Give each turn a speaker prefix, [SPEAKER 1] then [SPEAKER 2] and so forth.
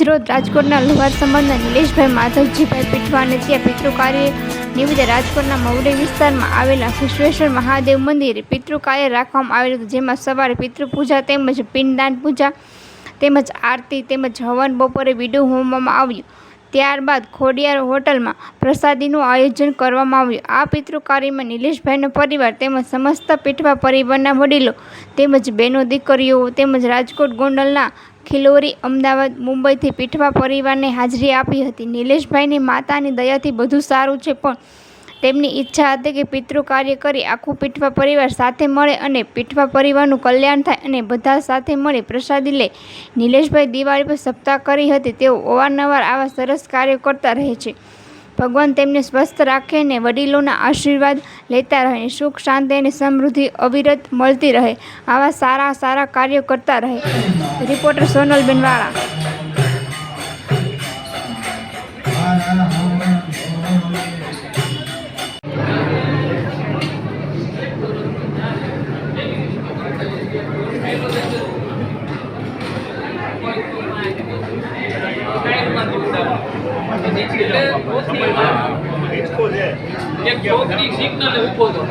[SPEAKER 1] આજરોજ રાજકોટના લુહાર સંબંધના નિલેશભાઈ માધવજીભાઈ પીઠવાને ત્યાં પિતૃકાર્ય નિમિત્તે રાજકોટના મવડી વિસ્તારમાં આવેલા વિશ્વેશ્વર મહાદેવ મંદિરે પિતૃકાર્ય રાખવામાં આવેલું હતું, જેમાં સવારે પિતૃપૂજા તેમજ પિંડદાન પૂજા તેમજ આરતી તેમજ હવન બપોરે વિડું હોમવામાં આવ્યું. ત્યારબાદ ખોડિયાર હોટલમાં પ્રસાદીનું આયોજન કરવામાં આવ્યું. આ પિતૃકાર્યમાં નિલેશભાઈનો પરિવાર તેમજ સમસ્ત પીઠવા પરિવારના વડીલો તેમજ બહેનો, દીકરીઓ તેમજ રાજકોટ ગોંડલના ખિલોરી અમદાવાદ મુંબઈથી પીઠવા પરિવારને હાજરી આપી હતી. નિલેશભાઈની માતાની દયાથી બધું સારું છે, પણ તેમની ઈચ્છા હતી કે પિતૃ કાર્ય કરી આખું પીઠવા પરિવાર સાથે મળે અને પીઠવા પરિવારનું કલ્યાણ થાય અને બધા સાથે મળી પ્રસાદી લે. નિલેશભાઈ દિવાળી પર સપ્તાહ કરી હતી. તેઓ અવારનવાર આવા સરસ કાર્યો કરતા રહે છે. ભગવાન તેમને સ્વસ્થ રાખે અને વડીલોના આશીર્વાદ લેતા રહે. સુખ, શાંતિ અને સમૃદ્ધિ અવિરત મળતી રહે. આવા સારા સારા કાર્યો કરતા રહે. રિપોર્ટર સોનલબેન વાળા
[SPEAKER 2] એક છોકરી સિગ્નલ ઊભો હતો